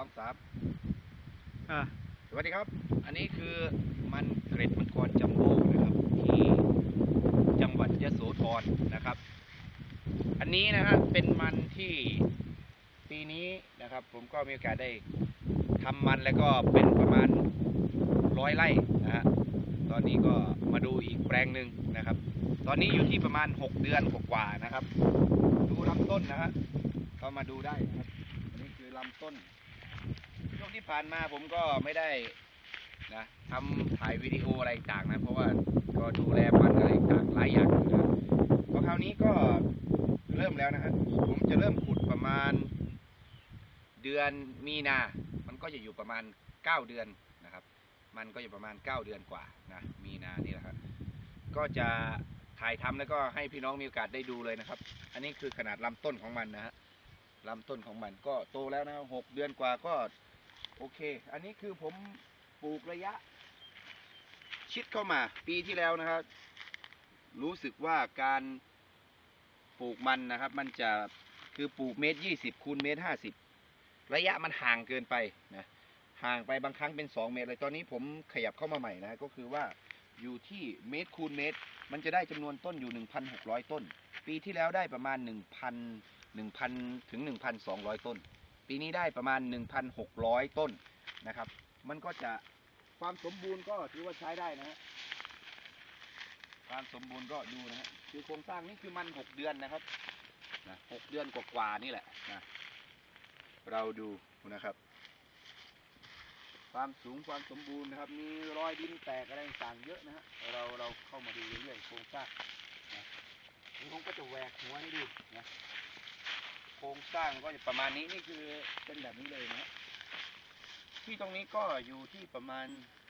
องสามอ่าสวัสดีครับ อันนี้คือมันเกร็ดมังกรจัมโบ้นะครับ ที่จังหวัดยโสธรนะครับ อันนี้นะฮะเป็นมันที่ปีนี้นะครับ ผมก็มีโอกาสได้ทำมันแล้วก็เป็นประมาณร้อยไร่นะฮะตอนนี้ก็มาดูอีกแปลงหนึ่งนะครับ ตอนนี้อยู่ที่ประมาณ 6 เดือนกว่าๆนะครับ ดูลำต้นนะฮะก็มาดูได้นะครับอันนี้คือลำต้น ช่วงที่ผ่านมาผมก็ไม่ได้นะทำถ่ายวิดีโออะไรต่างนะ เพราะว่าก็ดูแลมันอะไรต่างหลายอย่างนะครับพอคราวนี้ก็เริ่มแล้วนะฮะผมจะเริ่มขุดประมาณ เดือนมีนา มันก็จะอยู่ประมาณเก้าเดือนนะครับ มันก็อยู่ประมาณเก้าเดือนกว่านะมีนานี่แหละครับก็จะถ่ายทำแล้วก็ให้พี่น้องมีโอกาสได้ดูเลยนะครับ อันนี้คือขนาดลำต้นของมันนะฮะ ลำต้นของมันก็โตแล้วนะหกเดือนกว่าก็โอเค อันนี้คือผมปลูกระยะ ชิดเข้ามา ปีที่แล้วนะครับ รู้สึกว่าการปลูกมันนะครับ มันจะคือปลูกเมตรยี่สิบคูณเมตรห้าสิบระยะมันห่างเกินไปนะห่างไปบางครั้งเป็นสองเมตรเลยตอนนี้ผมขยับเข้ามาใหม่นะก็คือว่าอยู่ที่เมตรคูณเมตร มันจะได้จำนวนต้นอยู่หนึ่งพันหกร้อยต้น ปีที่แล้วได้ประมาณหนึ่งพัน หนึ่งพันถึงหนึ่งพันสองร้อยต้น ปีนี้ได้ประมาณ 1,600 ต้นนะครับ มันก็จะความสมบูรณ์ก็ถือว่าใช้ได้นะฮะความสมบูรณ์ก็ดูนะฮะคือโครงสร้างนี่คือมัน6เดือนนะครับนะหกเดือนกว่าๆนี่แหละนะเราดูนะครับ ความสูงความสมบูรณ์นะครับ มีรอยดินแตกอะไรต่างเยอะนะฮะเราเราเข้ามาดูเรื่อยๆโครงสร้างนะนี่ผมก็จะแหวกหัวให้ดูนะ โครงสร้างก็จะประมาณนี้นี่คือเป็นแบบนี้เลยนะที่ตรงนี้ก็อยู่ที่ประมาณ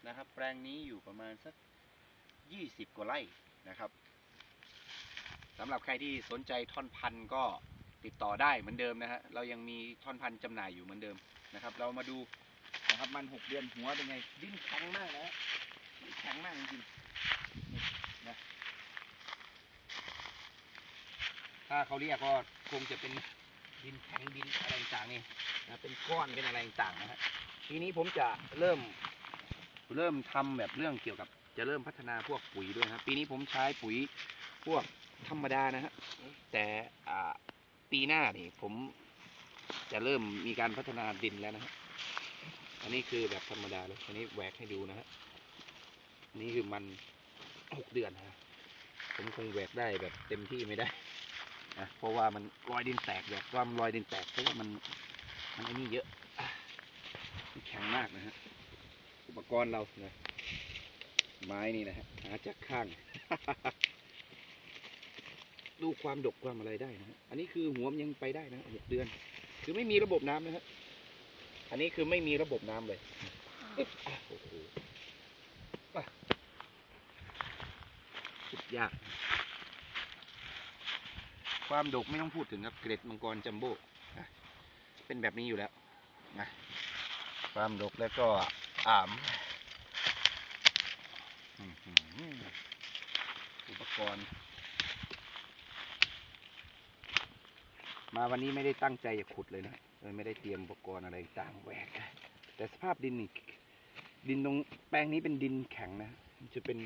นะครับ แปลงนี้อยู่ประมาณสักยี่สิบกว่าไร่นะครับสำหรับใครที่สนใจท่อนพันธุ์ก็ติดต่อได้เหมือนเดิมนะฮะเรายังมีท่อนพันธุ์จำหน่ายอยู่เหมือนเดิมนะครับ เรามาดูนะครับมันหกเดือนหัวเป็นไง ดิ้นแข็งมากนะฮะดิ้นแข็งมากจริงๆนะถ้าเขาเรียกก็คงจะเป็น ดินแข็งดินอะไรต่างๆนี่นะเป็นก้อนเป็นอะไรต่างๆนะฮะทีนี้ผมจะเริ่ม เริ่มทำแบบเรื่องเกี่ยวกับ จะเริ่มพัฒนาพวกปุ๋ยด้วยนะครับ ปีนี้ผมใช้ปุ๋ยพวกธรรมดานะฮะแต่อ่าปีหน้านี่ผมจะเริ่มมีการพัฒนาดินแล้วนะฮะอันนี้คือแบบธรรมดาเลยอันนี้แหวกให้ดูนะฮะนนี่คือมันหกเดือนนะฮะผมคงแหวกได้แบบเต็มที่ไม่ได้ นะเพราะว่ามันรอยดินแตกแบบว่ามันรอยดินแตกเพราะว่ามันมันไอ้นี่เยอะมันแข็งมากนะฮะอุปกรณ์เรานะไม้นี่นะฮะหาจากข้างดูความดกความอะไรได้นะฮะอันนี้คือหัวมันยังไปได้นะหกเดือน คือไม่มีระบบน้ำนะฮะอันนี้คือไม่มีระบบน้ำเลยอึ๊บอะโอ้โหอะสุดยาก ความดกไม่ต้องพูดถึงครับเกร็ดมังกรจัมโบ้เป็นแบบนี้อยู่แล้วนะความดกแล้วก็อ่ามอุปกรณ์ มาวันนี้ไม่ได้ตั้งใจจะขุดเลยนะเลยไม่ได้เตรียมอุปกรณ์อะไรต่างแหวกแต่สภาพดินนี่ดินตรงแปลงนี้เป็นดินแข็งนะ จะเป็น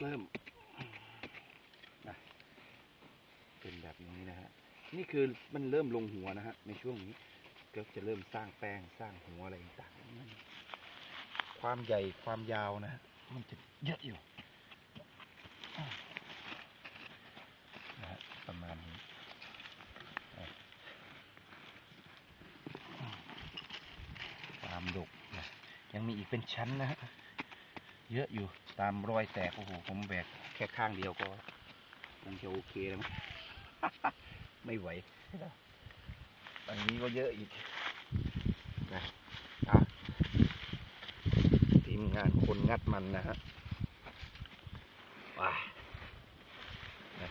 เริ่ม เป็นแบบนี้นะฮะนี่คือมันเริ่มลงหัวนะฮะในช่วงนี้ก็จะเริ่มสร้างแป้งสร้างหัวอะไรต่างๆความใหญ่ความยาวนะฮะมันจะเยอะอยู่นะฮะประมาณนี้อะความดกนะยังมีอีกเป็นชั้นนะฮะเยอะอยู่ตามรอยแตกโอ้โหผมแบกแค่ข้างเดียวก็คงจะโอเคแล้วมั้ง ไม่ไหวอันนี้ก็เยอะอีกนะอะทีมงานคนงัดมันนะฮะว้านะ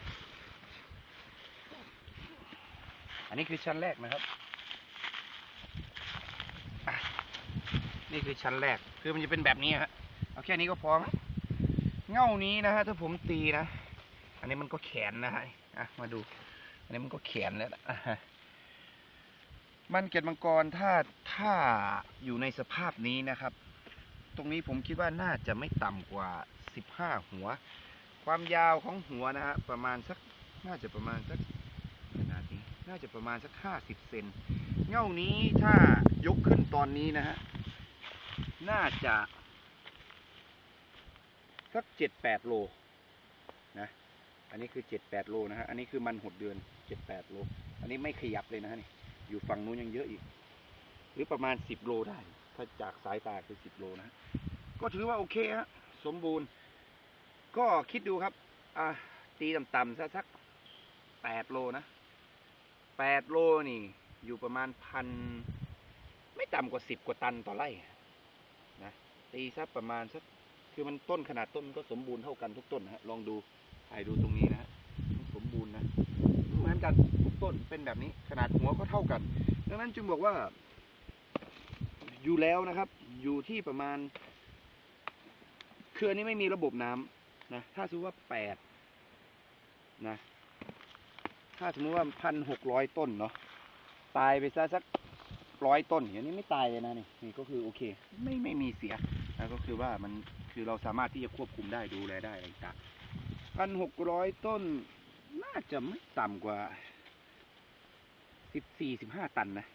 อันนี้คือชั้นแรกนะครับอะนี่คือชั้นแรก คือมันจะเป็นแบบนี้ฮะ เอาแค่นี้ก็พอมั้งเง่านี้นะฮะถ้าผมตีนะ อันนี้มันก็แขนนะฮะ อะมาดู อันนี้มันก็แขนแล้วะมันเกล็ดมังกรถ้าถ้าอยู่ในสภาพนี้นะครับ ตรงนี้ผมคิดว่าน่าจะไม่ต่ำกว่า15หัว ความยาวของหัวนะฮะประมาณสักน่าจะประมาณสักขนาดนี้น่าจะประมาณสัก50เซนเง่านี้ถ้ายกขึ้นตอนนี้นะฮะน่าจะสัก7-8โล อันนี้คือ7-8โลนะฮะ อันนี้คือมันหดเดือน7-8โล อันนี้ไม่ขยับเลยนะฮะนี่ อยู่ฝั่งนู้นยังเยอะอีก หรือประมาณ10โลได้ ถ้าจากสายตาคือ10โลนะ ก็ถือว่าโอเคฮะ สมบูรณ์ ก็คิดดูครับ อะตีต่ำๆสักสัก8โลนะ8โลนี่ อยู่ประมาณพันไม่ต่ำกว่า10กว่าตันต่อไร่นะตีสักประมาณสักคือมันต้นขนาดต้นมันก็สมบูรณ์เท่ากันทุกต้นนะฮะลองดู ถ่ายดูตรงนี้นะสมบูรณ์นะ เหมือนกันทุกต้นเป็นแบบนี้ ขนาดหัวก็เท่ากัน ดังนั้นจึงบอกว่า อยู่แล้วนะครับ อยู่ที่ประมาณ คืออันนี้ไม่มีระบบน้ำนะ ถ้าสมมติว่าแปดนะ ถ้าสมมติว่าพันหกร้อยต้นเนาะ ตายไปซะสักร้อยต้นอย่างนี้ไม่ตายเลยนะนี่นี่ก็คือโอเค ไม่ไม่มีเสียนะก็คือว่ามันคือเราสามารถที่จะควบคุมได้ดูแลได้อะไรต่าง พันหกร้อยต้น น่าจะไม่ต่ำกว่าสิบสี่สิบห้าตันนะ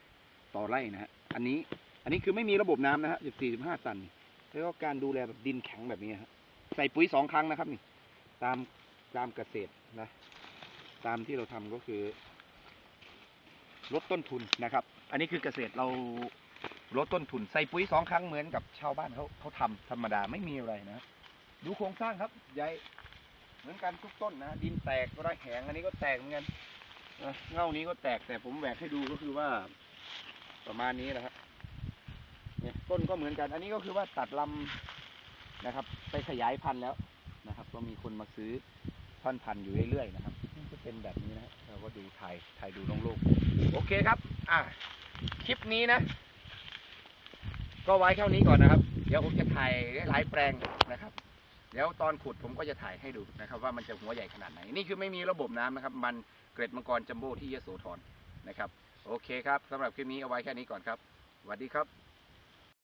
ต่อไร่นะฮะ อันนี้ อันนี้คือไม่มีระบบน้ำนะฮะสิบสี่สิบห้าตัน แล้วก็การดูแลแบบดินแข็งแบบนี้ฮะ ใส่ปุ๋ยสองครั้งนะครับนี่ ตามตามเกษตรนะ ตามที่เราทำก็คือ ลดต้นทุนนะครับ อันนี้คือเกษตรเราลดต้นทุน ใส่ปุ๋ยสองครั้งเหมือนกับชาวบ้านเขาเขาทำธรรมดาไม่มีอะไรนะ ดูโครงสร้างครับใหญ่ เหมือนกันทุกต้นนะดินแตกก็ได้แข็งอันนี้ก็แตกเหมือนกันเง่านี้ก็แตกแต่ผมแหวกให้ดูก็คือว่า ประมาณนี้นะครับเนี่ยต้นก็เหมือนกัน อันนี้ก็คือว่าตัดลำนะครับ ไปขยายพันธุ์แล้วนะครับ ก็มีคนมาซื้อท่อนพันธุ์อยู่เรื่อยๆนะครับมันจะเป็นแบบนี้นะเราก็ดูถ่ายถ่ายดูโล่งๆโอเคครับ อะคลิปนี้นะ ก็ไว้เท่านี้ก่อนนะครับ เดี๋ยวผมจะถ่ายหลายแปลง แล้วตอนขุดผมก็จะถ่ายให้ดูนะครับ ว่ามันจะหัวใหญ่ขนาดไหน นี่คือไม่มีระบบน้ำนะครับ มันเกร็ดมังกรจัมโบ้ที่ยโสธรนะครับ โอเคครับสำหรับคลิปนี้เอาไว้แค่นี้ก่อนครับสวัสดีครับ